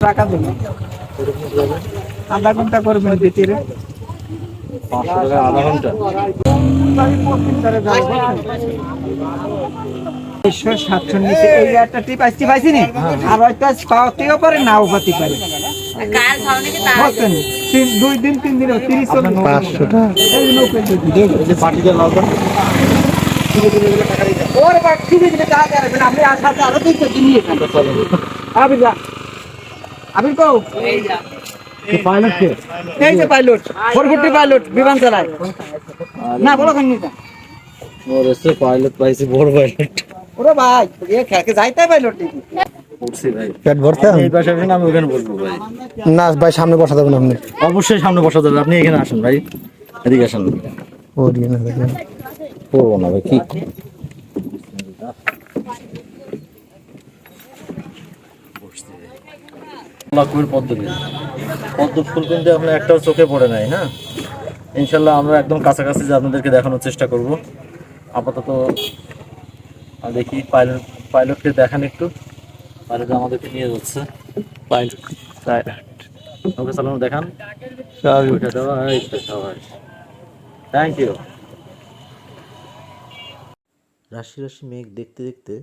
টাকা দেবেন আধা ঘণ্টা করবেন ভিতরে। দুই দিন তিন দিন তিরিশ ওর দেবেন আপনি আসাতে আরও দুই কেজি নিয়ে খান আবি যা আবি কো? এই পাইলট কে এই যে পাইলট ফরফুটি পাইলট বিমান চালায়। না বলো খান নিয়ে ওর এসে পাইলট পাইছি বড় পাইলট ওরে ভাই এ খেলকে যাইতে পাইলট নাকি পেট ভরতে আপনি এই পাশে আসেন আমি ওখানে বসবো ভাই। না ভাই সামনে বসা যাবেন আপনি। অবশ্যই সামনে বসা যাবে আপনি এখানে আসেন ভাই। এদিকে আসেন। ও না দেখেন। পড়ব না ভাই কি? লাকুর পদ্ধতি পদ্ম ফুল কিন্তু আপনার একটাও চোখে পড়ে নাই হ্যাঁ ইনশাল্লাহ আমরা একদম কাছাকাছি যে আপনাদেরকে দেখানোর চেষ্টা করব। আপাতত আর দেখি পাইলট পাইলটকে দেখান একটু। পাইলট আমাদেরকে নিয়ে যাচ্ছে। পাইলট ওকে চালানো দেখান। থ্যাংক ইউ রাশি রাশি মেঘ দেখতে দেখতে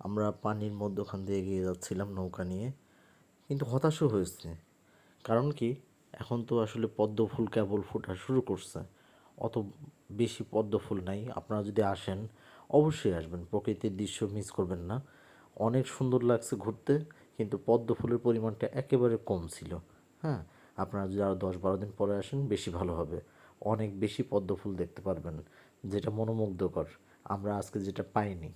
আমরা পানির মধ্যখান দিয়ে এগিয়ে যাচ্ছিলাম নৌকা নিয়ে। কিন্তু হতাশও হয়েছে। কারণ কি? এখন তো আসলে পদ্ম ফুল কেবল ফোটা শুরু করছে। অত বেশি পদ্ম ফুল নাই। আপনারা যদি আসেন, অবশ্যই আসবেন। প্রকৃতির দৃশ্য মিস করবেন না। অনেক সুন্দর লাগছে ঘুরতে, কিন্তু পদ্ম ফুলের পরিমাণটা একেবারে কম ছিল। হ্যাঁ আপনারা যদি আরও দশ বারো দিন পরে আসেন, বেশি ভালো হবে। অনেক বেশি পদ্ম ফুল দেখতে পারবেন, যেটা মনোমুগ্ধকর। আমরা আজকে যেটা পাইনি।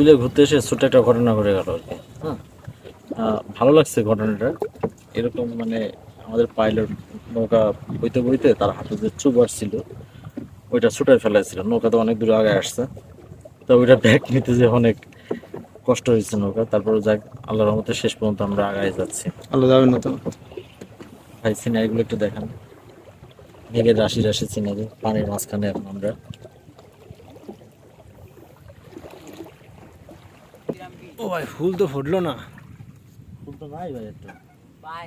বিলে ঘুরতে এসে ছোট একটা ঘটনা ঘটে গেল আর কি হ্যাঁ? ভালো লাগছে ঘটনাটা। এরকম মানে আমাদের পাইলট নৌকা বইতে বইতে তার হাতে যে চুপ আসছিল ওইটা ছুটে ফেলাইছিল। নৌকা তো অনেক দূরে আগে আসছে। তো ওইটা ব্যাগ নিতে যে অনেক কষ্ট হয়েছে নৌকা। তারপর যাক আল্লাহর রহমতে শেষ পর্যন্ত আমরা আগায় যাচ্ছি। আলো যাবেন না তো? ভাই সিনারিগুলো একটু দেখান। মেঘের রাশি রাশি সিনারি পানির মাঝখানে এখন আমরা। ও ভাই ফুল তো ফুটলো না। ফুল তো নাই ভাই একটু।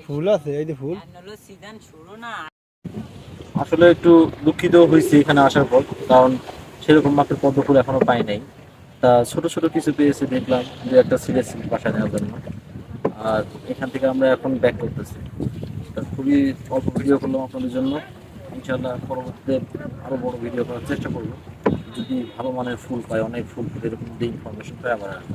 ফুল আছে এই যে ফুল। আসলে একটু দুঃখিত হয়েছি এখানে আসার পর কারণ সেরকম মাত্র পদ্ম ফুল এখনও পাই নাই। তা ছোট ছোট কিছু পেয়েছি দেখলাম দু একটা সিরিয়াস বাসায় নেওয়ার জন্য। আর এখান থেকে আমরা এখন ব্যাক করতেছি। তা খুবই অল্প ভিডিও করলাম আপনাদের জন্য। ইনশাল্লাহ পরবর্তীতে আরও বড় ভিডিও করার চেষ্টা করব। যদি ভালো মানের ফুল পাই অনেক ফুল এরকম দিয়ে ইনফরমেশন পাই আবার আসব।